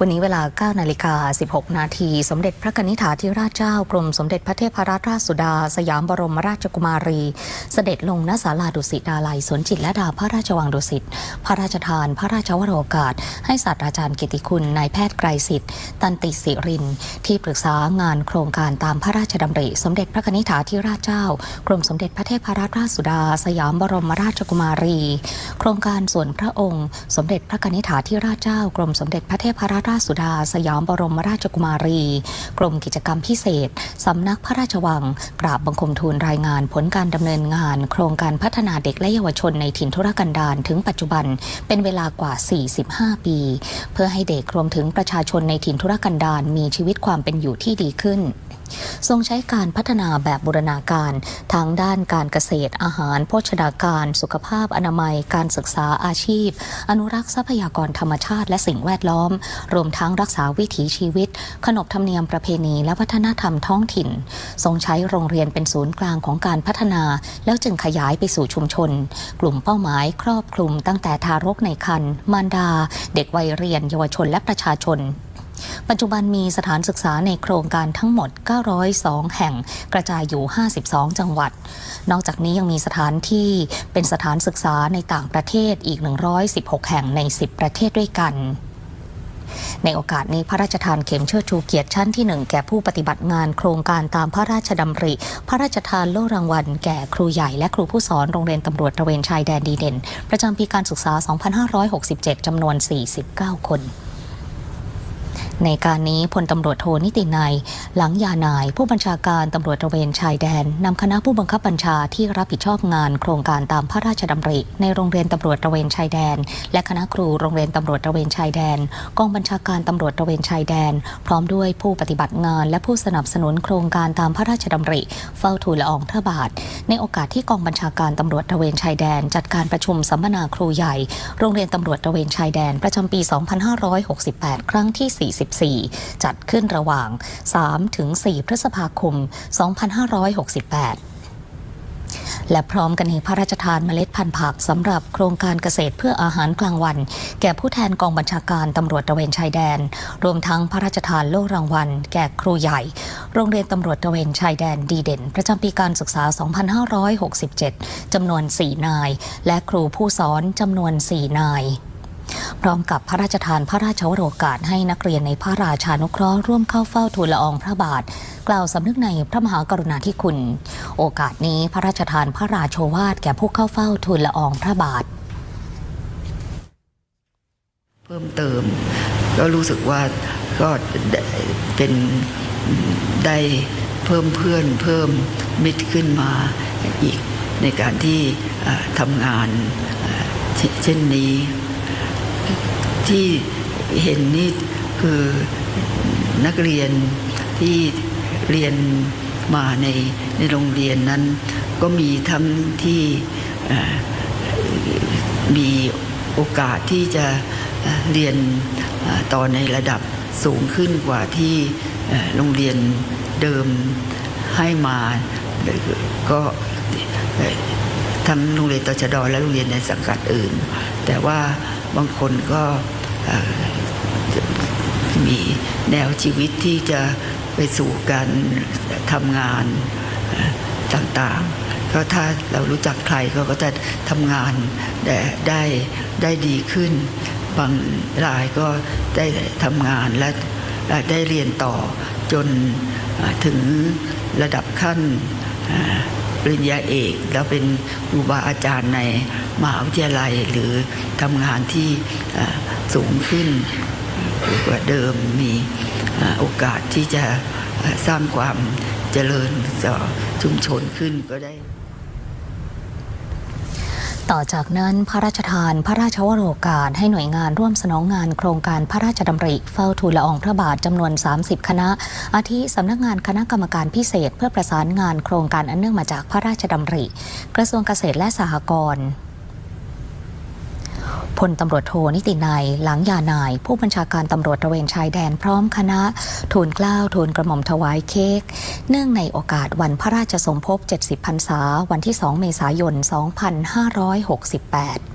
วันนี้เวลา 9 นาฬิกา 16 นาที สมเด็จพระนิษฐาธิราชเจ้ากรมสมเด็จพระเทพรัตนราชสุดา สยามบรมราชกุมารี เสด็จลงณศาลาดุสิตดาลัยสวนจิตและดาพระราชวังดุสิต พระราชทาน พระราชวโรกาส ให้ศาสตราจารย์กิติคุณนายแพทย์ไกรสิทธิ์ ตันติสิริน ที่ปรึกษางานโครงการตามพระราชดำริ สมเด็จพระนิษฐาธิราชเจ้า กรมสมเด็จพระเทพรัตนราชสุดา สยามบรมราชกุมารี โครงการส่วนพระองค์ สมเด็จพระนิษฐาธิราชเจ้า กรมสมเด็จพระเทพรัตนราชสุดา สยามบรมราชกุมารี กรมกิจกรรมพิเศษ สำนักพระราชวัง กราบบังคมทูลรายงานผลการดำเนินงาน โครงการพัฒนาเด็กและเยาวชนในถิ่นทุรกันดารถึงปัจจุบันเป็นเวลากว่า 45 ปี เพื่อให้เด็กรวมถึงประชาชนในถิ่นทุรกันดารมีชีวิตความเป็นอยู่ที่ดีขึ้นทรงใช้การพัฒนาแบบบูรณาการทั้งด้านการเกษตรอาหาร โภชนาการ สุขภาพอนามัย การศึกษาอาชีพ อนุรักษ์ทรัพยากรธรรมชาติและสิ่งแวดล้อม รวมทั้งรักษาวิถีชีวิต ขนบธรรมเนียมประเพณีและวัฒนธรรมท้องถิ่น ทรงใช้โรงเรียนเป็นศูนย์กลางของการพัฒนา แล้วจึงขยายไปสู่ชุมชน กลุ่มเป้าหมายครอบคลุมตั้งแต่ทารกในครรภ์มารดา เด็กวัยเรียน เยาวชนและประชาชน ปัจจุบันมีสถานศึกษาในโครงการทั้งหมด 902 แห่งกระจายอยู่ 52 จังหวัด นอกจากนี้ยังมีสถานที่เป็นสถานศึกษาในต่างประเทศอีก 116 แห่งใน 10 ประเทศด้วยกันในโอกาสนี้พระราชทานเข็มเชิดชูเกียรติชั้นที่ 1 แก่ผู้ปฏิบัติงานโครงการตามพระราชดำริ พระราชทานโล่รางวัลแก่ครูใหญ่และครูผู้สอนโรงเรียนตำรวจตระเวนชายแดนดีเด่น ประจำปีการศึกษา 2567 จำนวน 49 คน ในการนี้พลตำรวจโทนิตินายหลังยานาย ผู้บัญชาการตำรวจตระเวนชายแดนนำคณะผู้บังคับบัญชาที่รับผิดชอบงานโครงการตามพระราชดำริในโรงเรียนตำรวจตระเวนชายแดน และคณะครูโรงเรียนตำรวจตระเวนชายแดน กองบัญชาการตำรวจตระเวนชายแดน พร้อมด้วยผู้ปฏิบัติงาน และผู้สนับสนุนโครงการตามพระราชดำริ เฝ้าทูลละอองพระบาท ในโอกาสที่กองบัญชาการตำรวจตระเวนชายแดน จัดการประชุมสัมมนาครูใหญ่ โรงเรียนตำรวจตระเวนชายแดน ประจำปี 2568 ครั้งที่ 40 44จัดขึ้นระหว่าง3ถึง4พฤษภาคม 2568และพร้อมกันนี้พระราชทานเมล็ดพันธุ์ผักสำหรับโครงการเกษตรเพื่ออาหารกลางวัน แก่ผู้แทนกองบัญชาการตำรวจตระเวนชายแดน รวมทั้งพระราชทานโล่รางวัล แก่ครูใหญ่ โรงเรียนตำรวจตระเวนชายแดนดีเด่น ประจำปีการศึกษา 2567 จำนวน 4 นาย และครูผู้สอนจำนวน 4 นาย พร้อมกับพระราชทานพระราชวโรกาสให้นักเรียนในพระราชานุเคราะห์ร่วมเข้าเฝ้าทูลละอองพระบาท กล่าวสำนึกในพระมหากรุณาธิคุณ โอกาสนี้พระราชทานพระราโชวาทแก่ผู้เข้าเฝ้าทูลละอองพระบาท เพิ่มเติม ก็รู้สึกว่าก็เป็นได้เพิ่มเพื่อนเพิ่มมิตรขึ้นมาอีกในการที่ทำงานเช่นนี้ ที่เห็นนี่คือนักเรียนที่เรียนมาในในโรงเรียนนั้น ก็มีทั้งที่มีโอกาสที่จะเรียนต่อในระดับสูงขึ้นกว่าที่โรงเรียนเดิมให้มาก็ ทั้งโรงเรียนตชดและโรงเรียนในสังกัดอื่น แต่ว่าบางคนก็มีแนวชีวิตที่จะไปสู่การทำงานต่างๆ ก็ถ้าเรารู้จักใครเขาก็จะทำงานได้ได้ได้ดีขึ้น บางรายก็ได้ทำงานและได้เรียนต่อจนถึงระดับขั้น ปริญญาเอก แล้วเป็นครูบาอาจารย์ในมหาวิทยาลัยหรือทำงานที่สูงขึ้นกว่าเดิมมีโอกาสที่จะสร้างความเจริญต่อชุมชนขึ้นก็ได้ ต่อจากนั้นพระราชทานพระราชวโรกาสให้หน่วยงานร่วมสนองงานโครงการพระราชดำริ เฝ้าทูลละอองพระบาทจำนวน 30 คณะ อาทิสำนักงานคณะกรรมการพิเศษ เพื่อประสานงานโครงการอันเนื่องมาจากพระราชดำริ กระทรวงเกษตรและสหกรณ์ ลตำรวจโทนิตินายหลังยานาย ผู้บัญชาการตำรวจตระเวนชายแดนพร้อมคณะทูลเกล้าทูลกระหม่อมถวายเค้ก เนื่องในโอกาสวันพระราชสมภพ 70 พรรษา วันที่ 2 เมษายน 2568